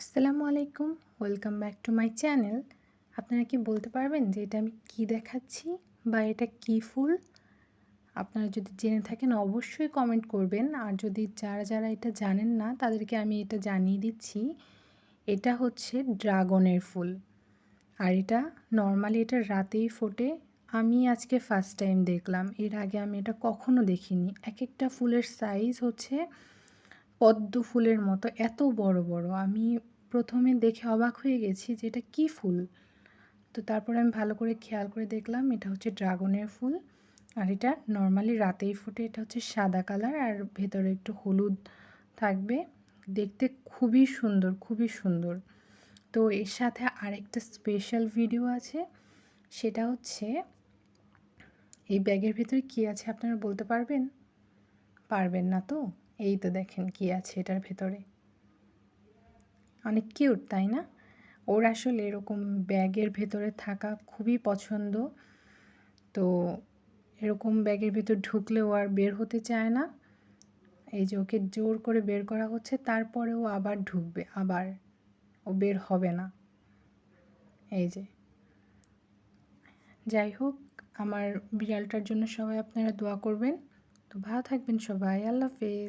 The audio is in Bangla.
আসসালামু আলাইকুম, welcome back to my channel. আপনারা কি বলতে পারবেন যে এটা আমি কি দেখাচ্ছি বা এটা কি ফুল? আপনারা যদি জেনে থাকেন অবশ্যই কমেন্ট করবেন। আর যদি যারা যারা এটা জানেন না, তাদেরকে আমি এটা জানিয়ে দিচ্ছি। এটা হচ্ছে ড্রাগনের ফুল। আর এটা নর্মালি এটা রাতেই ফোটে। আমি আজকে ফার্স্ট টাইম দেখলাম। এর আগে আমি এটা কখনো দেখিনি। এক একটা ফুলের সাইজ হচ্ছে পদ্ম ফুলের মতো, এত বড় বড়। আমি প্রথমে দেখে অবাক হয়ে গেছি যে এটা কী ফুল? তো তারপরে আমি ভালো করে খেয়াল করে দেখলাম এটা হচ্ছে ড্রাগনের ফুল। আর এটা নর্মালি রাতেই ফুটে, এটা হচ্ছে সাদা কালার আর ভেতরে একটু হলুদ থাকবে। দেখতে খুবই সুন্দর খুবই সুন্দর। তো এর সাথে আরেকটা স্পেশাল ভিডিও আছে, সেটা হচ্ছে এই ব্যাগের ভিতরে কী আছে আপনারা বলতে পারবেন? পারবেন না তো? এই তো দেখেন কি আছে এটার ভেতরে। অনেক কিউট, তাই না? ওর আসলে এরকম ব্যাগের ভেতরে থাকা খুবই পছন্দ। তো এরকম ব্যাগের ভেতর ঢুকলে ও আর বের হতে চায় না। এই যে ওকে জোর করে বের করা হচ্ছে তারপরে ও আবার ঢুকবে, আবার ও বের হবে না। এই যে। যাই হোক, আমার বিড়ালটার জন্য সবাই আপনারা দোয়া করবেন। তো ভালো থাকবেন সবাই, আল্লাহ হাফেজ।